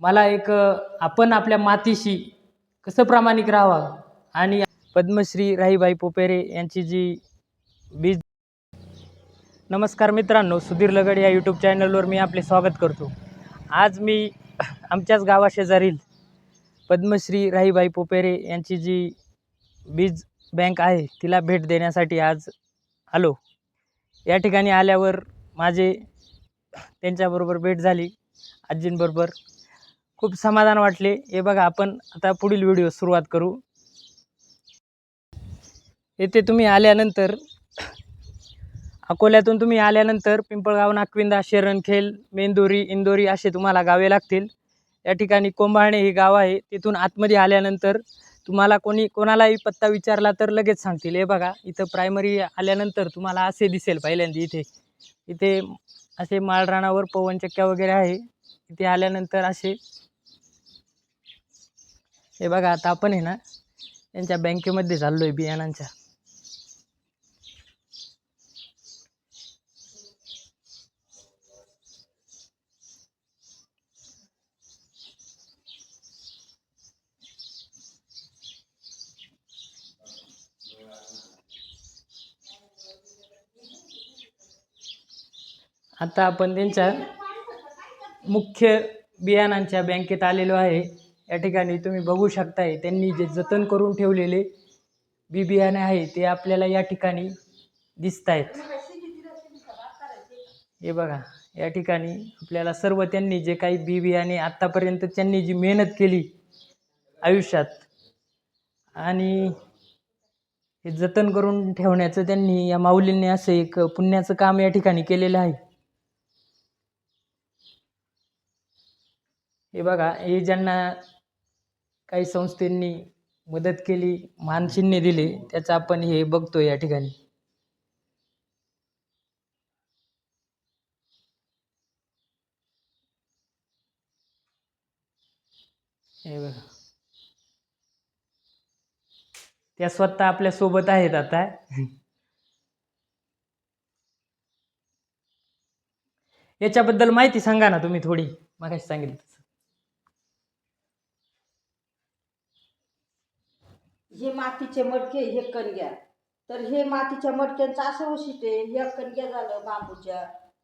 मला एक आपण आपल्या मातीशी कसं प्रामाणिक राहावं? आणि पद्मश्री राहीबाई पोपेरे यांची जी बीज नमस्कार मित्रांनो सुधीर लगड या यूट्यूब चॅनलवर मी आपले स्वागत करतो. आज मी आमच्याच गावाशेजारील पद्मश्री राहीबाई पोपेरे यांची जी बीज बँक आहे तिला भेट देण्यासाठी आज आलो. या ठिकाणी आल्यावर माझे त्यांच्याबरोबर भेट झाली आजींबरोबर. खूप समाधान वाटले. हे बघा आपण आता पुढील व्हिडिओ सुरुवात करू. येथे तुम्ही आल्यानंतर अकोल्यातून तुम्ही आल्यानंतर पिंपळगाव नाकविंदा शेरणखेल मेंदोरी इंदोरी असे तुम्हाला गावे लागतील. या ठिकाणी कोंभाळणे हे गाव आहे. तिथून आतमध्ये आल्यानंतर तुम्हाला कोणी कोणालाही पत्ता विचारला तर लगेच सांगतील. हे बघा इथं प्रायमरी आल्यानंतर तुम्हाला असे दिसेल पहिल्यांदा इथे. इथे असे माळराणावर पवनचक्क्या वगैरे आहे. इथे आल्यानंतर असे हे बघा आता आपण आहे ना त्यांच्या बँकेमध्ये चाललो आहे बियाणांच्या. आता आपण त्यांच्या मुख्य बियाणांच्या बँकेत आलेलो आहे. या ठिकाणी तुम्ही बघू शकताय त्यांनी जे जतन करून ठेवलेले बी बियाणे आहे ते आपल्याला या ठिकाणी दिसत आहेत हे बघा या ठिकाणी आपल्याला सर्व त्यांनी जे काही बी बियाणे आत्तापर्यंत त्यांनी जी मेहनत केली आयुष्यात आणि हे जतन करून ठेवण्याचं त्यांनी या माऊलींनी असं एक पुण्याचं काम या ठिकाणी केलेलं आहे. हे बघा हे ज्यांना काही संस्थेंनी मदत केली मानचिन्हे दिले त्याचं आपण हे बघतो या ठिकाणी. हे बघा. त्या स्वतः आपल्यासोबत आहेत आता. याच्याबद्दल माहिती सांगा ना तुम्ही थोडी. मग सांगितलं तसं हे मातीचे मडके हे कणग्या. तर हे मातीच्या मडक्यांचं असं वैशिष्ट्य आहे ह्या कणग्या झालं बांबूच्या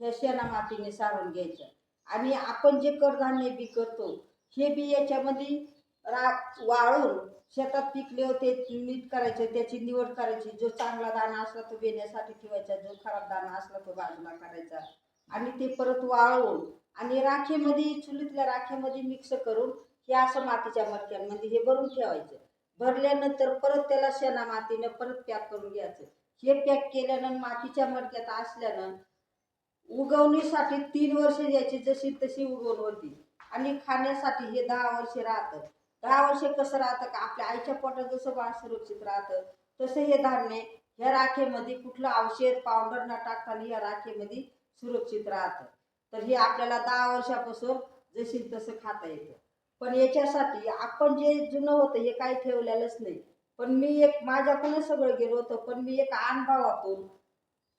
ह्या शेणा मातीने सारून घ्यायच्या. आणि आपण जे कडधान्य बी करतो हे बी याच्यामध्ये रा वाळून शेतात पिकले होते नीट करायचे त्याची निवड करायची. जो चांगला दाणा असला तो बेण्यासाठी ठेवायचा जो खराब दाणा असला तो बाजूला करायचा. आणि ते परत वाळवून आणि राखेमध्ये चुलीतल्या राखेमध्ये मिक्स करून हे असं मातीच्या मडक्यांमध्ये हे भरून ठेवायचं. भरल्यानंतर परत त्याला शेणा मातीनं परत पॅक करून घ्यायचं. हे पॅक केल्यानं मातीच्या मडक्यात असल्यानं उगवणीसाठी तीन वर्ष द्यायची जशी तशी उगवण होती. आणि खाण्यासाठी हे दहा वर्ष राहतं. दहा वर्ष कसं राहतं का? आपल्या आईच्या पोटात जसं बाळ सुरक्षित राहतं तसं हे धान्य ह्या राखेमध्ये कुठलं औषध पावडर न टाकताना या राखेमध्ये सुरक्षित राहतं. तर हे आपल्याला दहा वर्षापासून जशी तसं खाता येतं. पण याच्यासाठी आपण जे जुनं होतं हे काही ठेवलेलंच नाही. पण मी एक माझ्याकडूनच सगळं गेलो होतं पण मी एक अनुभवातून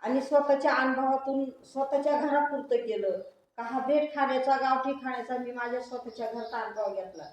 आणि स्वतःच्या अनुभवातून स्वतःच्या घरापुरतं केलं. का हा बेट खाण्याचा गावठी खाण्याचा मी माझ्या स्वतःच्या घरचा अनुभव घेतला.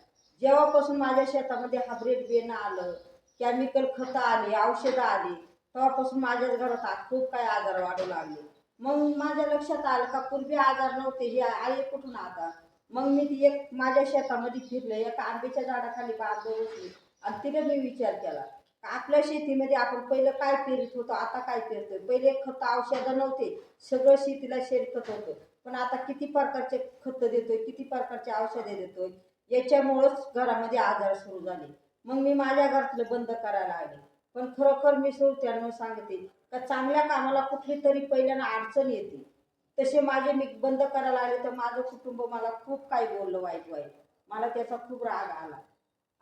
जेव्हापासून माझ्या शेतामध्ये हा ब्रेड बेणं आलं केमिकल खतं आली औषधं आली तेव्हापासून माझ्याच घरात खूप काही आजार वाढू लागले. मग माझ्या लक्षात आलं का पूर्वी आजार नव्हते हे आई कुठून आता? मग मी ती एक माझ्या शेतामध्ये फिरलं एका आंब्याच्या झाडाखाली बाग बसली आणि तिने मी विचार केला आपल्या शेतीमध्ये आपण पहिलं काय पेरत होतो आता काय पेरतोय पहिले खत औषधं नव्हते सगळं शेतीला शेणखत होतं. पण आता किती प्रकारचे खतं देतोय किती प्रकारचे औषधे देतोय? याच्यामुळंच घरामध्ये आजार सुरू झाले. मग मी माझ्या घरातलं बंद करायला आले पण खरोखर मी त्यांना सांगते का चांगल्या कामाला कुठली तरी पहिल्यांदा अडचण येते. तसे माझे मी बंद करायला आले तर माझं कुटुंब मला खूप काही बोललं वाईट वाईट. मला त्याचा खूप राग आला.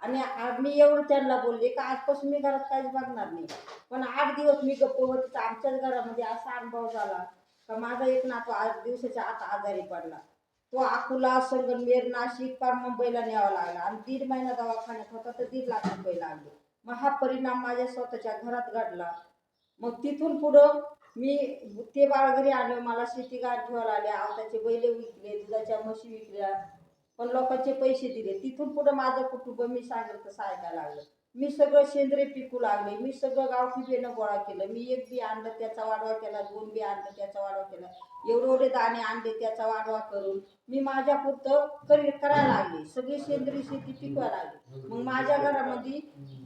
आणि मी एवढं त्यांना बोलले का आजपासून मी घरात काहीच बघणार नाही. पण आठ दिवस मी गप्प होते तर आमच्याच घरामध्ये असा अनुभव झाला का माझा एक नातू आठ दिवसाच्या आत आजारी पडला. तो अकोला संगमनेर नाशिक पार मुंबईला न्यावा लागला. आणि दीड महिना दवाखान्यात होता तर दीड लाख रुपये लागले. मग हा परिणाम माझ्या स्वतःच्या घरात घडला. मग तिथून पुढं मी ते बाळ घरी आलं मला शेती गाठ ठेवायला आल्या आवताचे बैल विकले दुधाच्या म्हशी विकल्या पण लोकांचे पैसे दिले. तिथून पुढे माझं कुटुंब मी सांगेल तसं ऐकायला लागलं. मी सगळं सेंद्रिय पिकू लागले मी सगळं गावठी बेनं गोळा केलं. मी एक बी आणलं त्याचा वाढवा केला दोन बी आणलं त्याचा वाढवा केला. एवढे एवढे दाणे आणले त्याचा वाढवा करून मी माझ्या पुरतं करी करायला लागले. सगळी सेंद्रिय शेती पिकवायला लागली. मग माझ्या घरामध्ये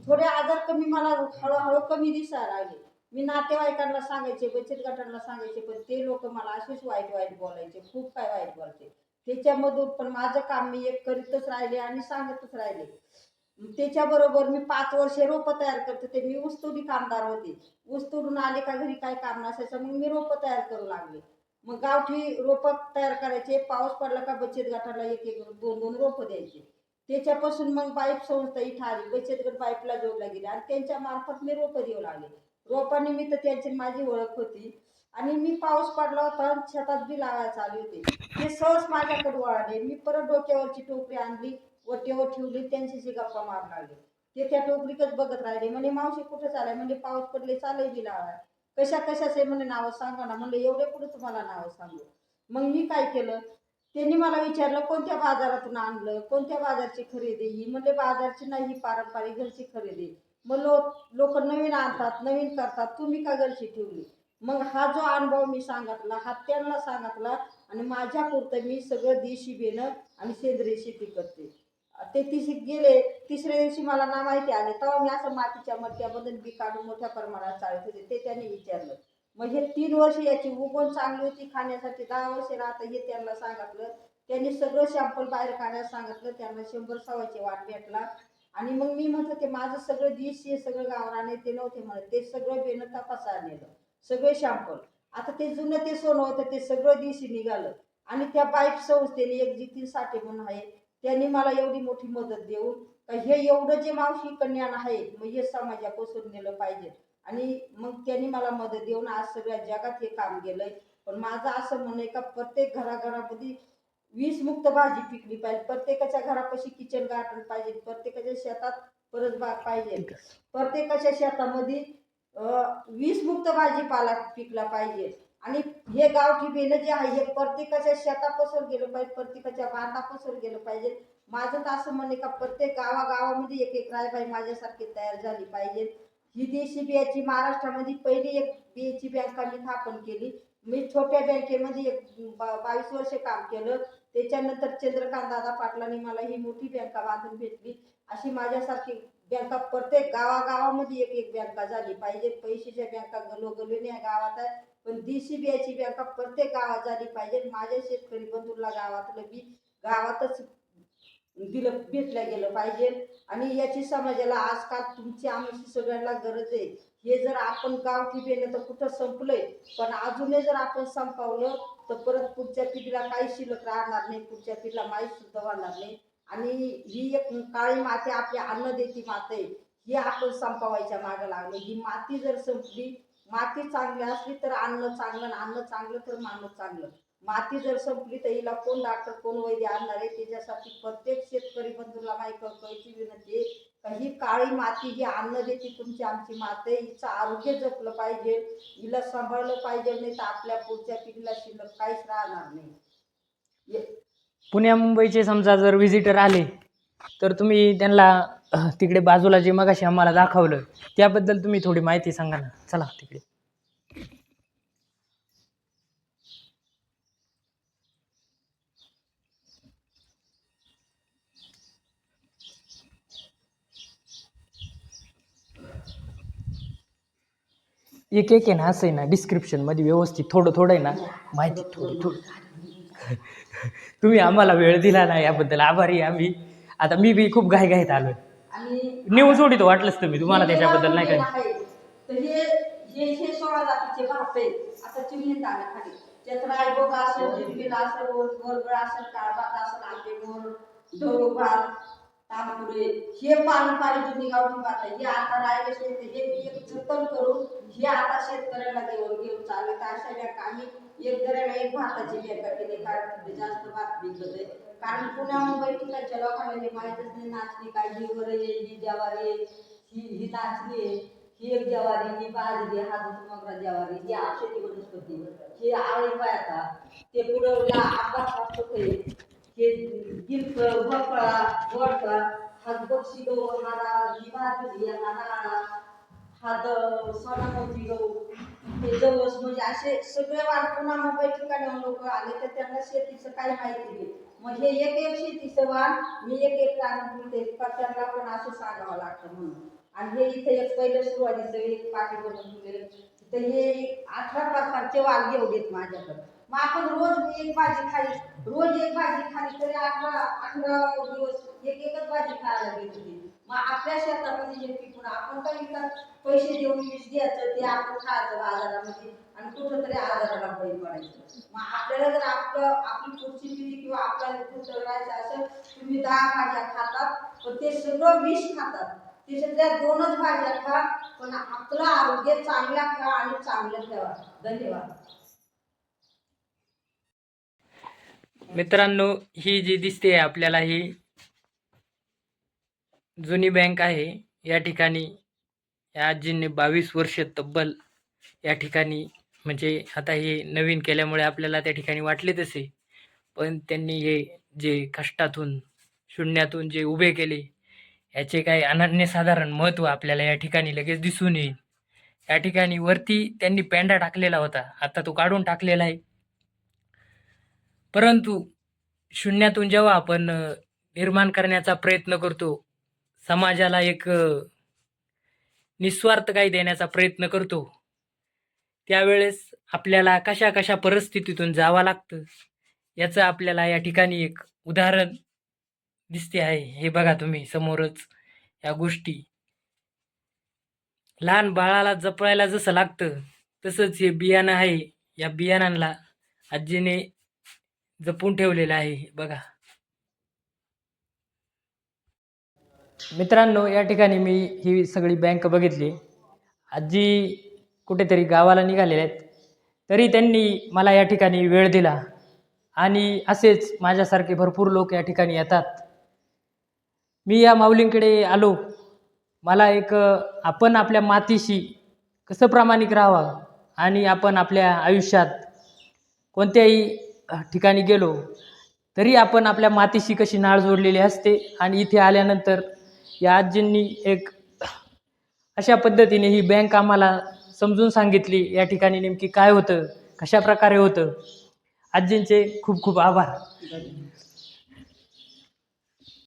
थोडे आजार कमी मला हळूहळू कमी दिसायला लागले. मी नातेवाईकांना सांगायचे बचत गटांना सांगायचे पण ते लोक मला असेच वाईट वाईट बोलायचे खूप काय वाईट बोलायचे त्याच्यामधून पण माझं काम मी एक करीतच राहिले आणि सांगतच राहिले. त्याच्याबरोबर मी पाच वर्षे रोपं तयार करत होते मी ऊसतोडी कामदार होते. ऊस आले का घरी काय काम नसायचं मग मी रोपं तयार करू लागले. मग गावठी रोपं तयार करायचे पाऊस पडला का बचत गटाला एक एक दोन दोन रोपं द्यायचे. त्याच्यापासून मग पाईप संस्था इथं आली बचत गट पाईपला जोडला गेली आणि त्यांच्या मार्फत मी रोपं देऊ लागले. रोपानिमित्त त्यांची माझी ओळख होती. आणि मी पाऊस पडला होता शेतात बी लावायला चालू होते. ते सहज माझ्याकडे वळाले. मी परत डोक्यावरची टोपरी आणली वटेवर ठेवली त्यांच्याशी गप्पा मार लागले. ते त्या टोपरीकच बघत राहिले. म्हणजे मावशी कुठं चालाय म्हणजे पाऊस पडले चालय बी लावाय कशा कशाचे? म्हणे नावं सांगा ना. म्हणलं एवढे कुठे तुम्हाला नावं सांगू? मग मी काय केलं? त्यांनी मला विचारलं कोणत्या बाजारातून आणलं? कोणत्या बाजारची खरेदी? ही म्हणजे बाजारची नाही ही पारंपरिक घरची खरेदी. मग लोक लोक नवीन आणतात नवीन करतात तुम्ही का घरची ठेवली? मग हा जो अनुभव मी सांगितला हा त्यांना सांगितला आणि माझ्या पुरतं मी सगळं देशी बेनं आणि सेंद्रिय शेती करते. ते तिशी गेले तिसऱ्या दिवशी मला ना माहिती आले तेव्हा मी असं मातीच्या मटक्यामधून बी काढून मोठ्या प्रमाणात चालत होते ते त्यांनी विचारलं. मग हे तीन वर्ष याची उगवण चांगली होती खाण्यासाठी दहा वर्ष राहतं हे त्यांना सांगितलं. त्यांनी सगळं शॅम्पल बाहेर काढायला सांगितलं त्यांना शंभर सव्वाचे वाट भेटला. आणि मग मी म्हणत होते माझं सगळं दिस हे सगळं गावराने ते नव्हते म्हणत. ते सगळं बेनं तपासा नेलं. सगळे शॅम्पल आता ते जुनं ते सोनं होतं ते सगळं दिवशी निघालं. आणि त्या बाईक संस्थेने एक जितीन साठे म्हणून आहे त्यांनी मला एवढी मोठी मदत देऊन का हे एवढं जे मावशी कन्यान आहे मग हे समाजापासून नेलं पाहिजे. आणि मग त्यांनी मला मदत देऊन आज सगळ्या जगात हे काम केलंय. पण माझं असं म्हणणं आहे का प्रत्येक घराघरामध्ये वीस मुक्त भाजी पिकली पाहिजे. प्रत्येकाच्या घरापाशी किचन गार्डन पाहिजे. प्रत्येकाच्या शेतात परसबाग पाहिजे. प्रत्येकाच्या शेतामध्ये वीस मुक्त भाजीपाला पिकला पाहिजे. आणि हे गावठी बेलं जे आहे हे प्रत्येकाच्या शेतापासून गेलं पाहिजे. प्रत्येकाच्या बांधापासून गेलं पाहिजे. माझं तर असं म्हणणे का प्रत्येक गावागावामध्ये एक एक रायबाई माझ्यासारखी तयार झाली पाहिजे. ही देशी बियाची महाराष्ट्रामध्ये पहिली एक बियाची बँक मी स्थापन केली. मी छोट्या बँकेमध्ये एक बा- बावीस वर्ष काम केलं. त्याच्यानंतर चंद्रकांत दादा पाटलांनी मला ही मोठी बँका बांधून भेटली अशी माझ्यासारखी बँका प्रत्येक गावागावामध्ये एक एक बँका झाली. पाहिजे पैशाच्या बँका गलोगलोने या गावात आहे पण डी देशी बियाची बँका प्रत्येक गावात झाली पाहिजे. माझ्या शेतकरी बंधूला गावातलं बी गावातच दिलं भेटलं गेलं पाहिजे. आणि याची समाजाला आजकाल तुमची आमची सगळ्यांना गरज आहे. हे जर आपण गावठी बेलं तर कुठं संपलंय पण अजूनही जर आपण संपवलं तर परत पुढच्या पिढीला काही शिल्लक राहणार नाही पुढच्या पिढीला माहीत सुद्धा होणार नाही. आणि ही एक काळी माती आपली अन्न देती माते आहे ही आपण संपवायच्या मागं लागलो. ही माती जर संपली माती चांगली असली तर अन्न चांगलं अन्न चांगलं तर माणूस चांगलं. माती जर संपली तर हिला कोण डॉक्टर कोण वैद्य आणणार आहे? त्याच्यासाठी प्रत्येक शेतकरी बंधूला माहिती विनंती आहे ही काळी माती ही अन्न देते तुमची आमची माते हिचं आरोग्य जपलं पाहिजे हिला सांभाळलं पाहिजे नाही तर आपल्या पुढच्या पिढीला शिल्लक काहीच राहणार नाही. ये- पुण्या मुंबईचे समजा जर व्हिजिटर आले तर तुम्ही त्यांना तिकडे बाजूला जे मगाशी आम्हाला दाखवलं त्याबद्दल तुम्ही थोडी माहिती सांगा ना. चला तिकडे. एक एक आहे ना असं आहे ना डिस्क्रिप्शनमध्ये व्यवस्थित थोडं थोडं आहे ना माहिती थोडी थोडी. तुम्ही आम्हाला वेळ दिला ना याबद्दल. आभारी आम्ही. आता मी बी खूप घाईघाईत आलोय. आणि न्यूज सोडितो वाटलंच तुम्ही तुम्हाला त्याच्याबद्दल नाही काय हे हे हे सोळा आता तांबुरे हे पारंपरिक जुनी गावठी हे आता राहिले शेत हे एक जतन करून हे आता शेतकऱ्याला देऊन घेऊन चालले अशा बॅग एक दऱ्याला एक भाताची बॅग केली कारण जास्त भात विकत आहे. कारण पुण्या मुंबई ठिकाणच्या लोकांना हे माहीतच नाही नाचणी काय ही वर आहे ही जवारी आहे ही ही नाचणी आहे ही एक जवारी ही बाजरी हा दुसरा मोगरा ही औषधी वनस्पती हे आवळी पाय आता ते पुढं आंबा भोपळा वडका हा बक्षी गहू हारा ही बाजरी हारा. हा द सोनामोती गहू. हे जवस म्हणजे असे सगळे वाण पुन्हा मुंबई ठिकाणी लोक आले तर त्यांना शेतीचं काही माहिती नाही. मग हे एक एक शेतीचं वाण मी एक एक रान बोलते का त्यांना पण असं सांगावं लागतं म्हणून. आणि हे इथे एक पहिलं सुरुवातीचं एक पाठी बनवून तर हे अठरा प्रकारचे वाल घेऊन देत माझ्याकडे. मग आपण रोज एक भाजी खाली रोज एक भाजी खाली तरी अठरा अठरा दिवस एक एकच भाजी खायला घेत होती मग आपल्या शेतामध्ये जे पिकून आपण काही विकत पैसे देऊन वीज द्यायचं ते आपण खायचं बाजारामध्ये आणि कुठं तरी आजाराला बळी पडायचं. मग आपल्याला जर आपलं आपली पुढची पिढी किंवा आपल्याला कुठं राहायचं असेल तुम्ही दहा भाज्या खातात पण ते सगळं विष खातात. त्याच्यातल्या दोनच भाज्या खा पण आपलं आरोग्य चांगला खा आणि चांगलं ठेवा. धन्यवाद. मित्रांनो ही जी दिसते आपल्याला ही जुनी बँक आहे. या ठिकाणी या आजींनी बावीस वर्ष तब्बल या ठिकाणी म्हणजे आता हे नवीन केल्यामुळे आपल्याला त्या ठिकाणी वाटले तसे. पण त्यांनी हे जे कष्टातून शून्यातून जे उभे केले याचे काही अनन्यसाधारण महत्त्व आपल्याला या ठिकाणी लगेच दिसून येईल. या ठिकाणी वरती त्यांनी पेंडा टाकलेला होता. आता तो काढून टाकलेला आहे. परंतु शून्यातून जेव्हा आपण निर्माण करण्याचा प्रयत्न करतो समाजाला एक निस्वार्थ काही देण्याचा प्रयत्न करतो त्यावेळेस आपल्याला कशा कशा परिस्थितीतून जावं लागतं? याचं आपल्याला या ठिकाणी एक उदाहरण दिसते आहे. हे बघा तुम्ही समोरच या गोष्टी. लहान बाळाला जपळायला जसं लागतं तसंच हे बियाणं आहे. या बियाणांना आजीने जपून ठेवलेलं आहे. बघा. मित्रांनो या ठिकाणी मी ही सगळी बँक बघितली. आजी कुठेतरी गावाला निघालेले आहेत. तरी त्यांनी मला या ठिकाणी वेळ दिला. आणि असेच माझ्यासारखे भरपूर लोक या ठिकाणी येतात. मी या माऊलींकडे आलो. मला एक आपण आपल्या मातीशी कसं प्रामाणिक राहावं? आणि आपण आपल्या आयुष्यात कोणत्याही ठिकाणी गेलो तरी आपण आपल्या मातीशी कशी नाळ जोडलेली असते आणि इथे आल्यानंतर या आजींनी एक अशा पद्धतीने ही बँक आम्हाला समजून सांगितली या ठिकाणी नेमकी काय होतं कशा प्रकारे होतं. आजींचे खूप खूप आभार.